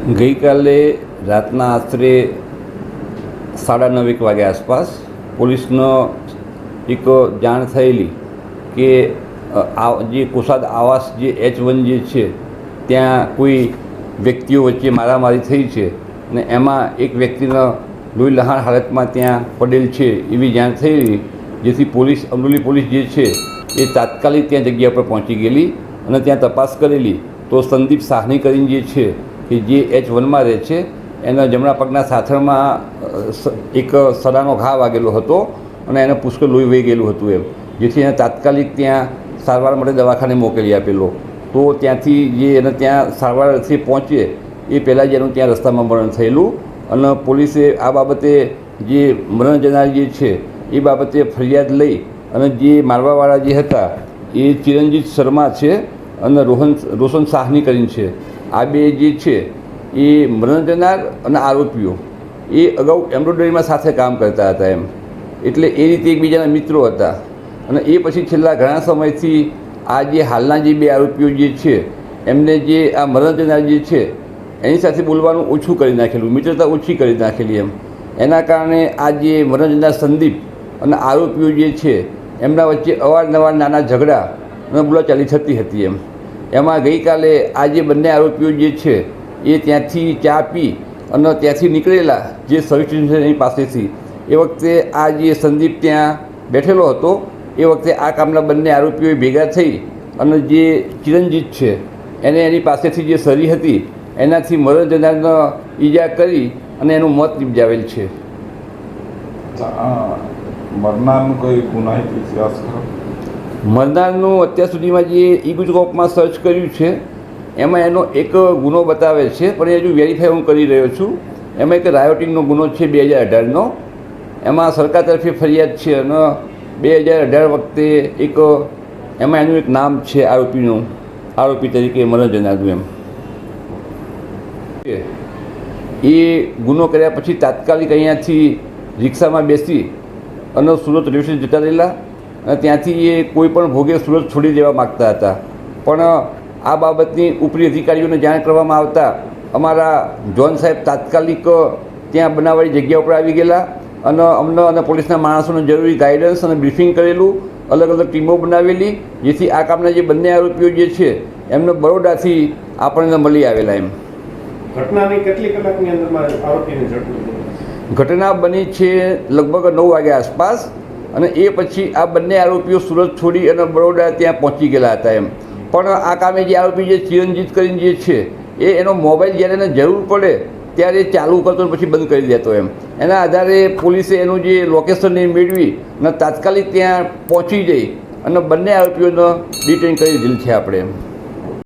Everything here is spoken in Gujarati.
ગઈકાલે રાતના આશરે સાડા નવ, એક વાગ્યા આસપાસ પોલીસનો એક જાણ થયેલી કે આ જે કુસાદ આવાસ જે એચ વન જે છે, ત્યાં કોઈ વ્યક્તિઓ વચ્ચે મારામારી થઈ છે અને એમાં એક વ્યક્તિનો લોહી લહાણ હાલતમાં ત્યાં પડેલ છે એવી જાણ થયેલી, જેથી પોલીસ, અમરોલી પોલીસ જે છે એ તાત્કાલિક ત્યાં જગ્યા પર પહોંચી ગયેલી અને ત્યાં તપાસ કરેલી. તો સંદીપ સાહની કરીને જે છે કે જે એચ વનમાં રહે છે, એના જમણા પગના સાથળમાં એક સડાનો ઘા વાગેલો હતો અને એને પુષ્કળ લોહી વહી ગયેલું હતું એમ. જેથી એને તાત્કાલિક ત્યાં સારવાર માટે દવાખાને મોકલી આપેલો. તો ત્યાંથી જે એને ત્યાં સારવાર અર્થે પહોંચે, એ પહેલાં જ એનું ત્યાં રસ્તામાં મરણ થયેલું અને પોલીસે આ બાબતે જે મરણ જનાર જે છે, એ બાબતે ફરિયાદ લઈ અને જે મારવાવાળા જે હતા, એ ચિરંજીત શર્મા છે અને રોહન, રોશન સાહની કરીને છે. આ બે જે છે, એ મરણ કરનાર અને આરોપીઓ, એ અગાઉ એમ્બ્રોઇડરીમાં સાથે કામ કરતા હતા એમ. એટલે એ રીતે એકબીજાના મિત્રો હતા. અને એ પછી છેલ્લા ઘણા સમયથી આ જે હાલના જે બે આરોપીઓ જે છે, એમને જે આ મરણ કરનાર જે છે, એની સાથે બોલવાનું ઓછું કરી નાખેલું, મિત્રતા ઓછી કરી નાખેલી એમ. એના કારણે આ જે મરણ જનાર સંદીપ અને આરોપીઓ જે છે, એમના વચ્ચે અવારનવાર નાના ઝઘડા અને બોલાચાલી થતી હતી એમ. એમાં ગઈકાલે આ જે બંને આરોપીઓ જે છે, એ ત્યાંથી ચા પી અને ત્યાંથી નીકળેલા જે સર્વિસ સ્ટેશનની પાસેથી. એ વખતે આ જે સંદીપ ત્યાં બેઠેલો હતો, એ વખતે આ કામના બંને આરોપીઓ ભેગા થઈ અને જે ચિરંજીત છે, એને એની પાસેથી જે સરી હતી, એનાથી મરણ જનારનો ઈજા કરી અને એનું મોત નિપજાવેલ છે. મરનારનું કોઈ ગુનાહિત ઇતિહાસ ખરો? મરનારનું અત્યાર સુધીમાં જે ઈ ગુજકોપમાં સર્ચ કર્યું છે, એમાં એનો એક ગુનો બતાવે છે, પણ એ હજુ વેરીફાઈ હું કરી રહ્યો છું. એમાં એક રાયોટિંગનો ગુનો છે બે હજાર અઢારનો. એમાં સરકાર તરફે ફરિયાદ છે અને બે હજાર અઢાર વખતે એક, એમાં એનું એક નામ છે આરોપીનું, આરોપી તરીકે મરણ જનારનું એમ. એ ગુનો કર્યા પછી તાત્કાલિક અહીંયાથી રિક્ષામાં બેસી અને સુરત રેલવે સ્ટેશન જતા રહેલા. ત્યાંથી એ કોઈ પણ ભોગે સુરત છોડી દેવા માગતા હતા. પણ આ બાબતની ઉપરી અધિકારીઓને જાણ કરવામાં આવતા અમારા જોન સાહેબ તાત્કાલિક ત્યાં બનાવવાની જગ્યા ઉપર આવી ગયેલા અને અમને અને પોલીસના માણસોને જરૂરી ગાઈડન્સ અને બ્રીફિંગ કરેલું અલગ અલગ ટીમો બનાવેલી જેથી આ કામના જે બંને આરોપીઓ જે છે એમને બરોડાથી આપણને મળી આવેલા એમ. ઘટનાની કેટલી કલાકની અંદરમાં આરોપીને ઘટના બની છે લગભગ નવ વાગ્યા આસપાસ. અને એ પછી આ બંને આરોપીઓ સુરત છોડી અને બરોડા ત્યાં પહોંચી ગયેલા હતા એમ. પણ આ કામે જે આરોપી જે ચિરંજીત કરીને જે છે, એ એનો મોબાઈલ જ્યારે એને જરૂર પડે, ત્યારે ચાલુ કરતો પછી બંધ કરી દેતો એમ. એના આધારે પોલીસે એનું જે લોકેશન એ મેળવી અને તાત્કાલિક ત્યાં પહોંચી જઈ અને બંને આરોપીઓનો ડિટેન કરી દીધેલ છે આપણે એમ.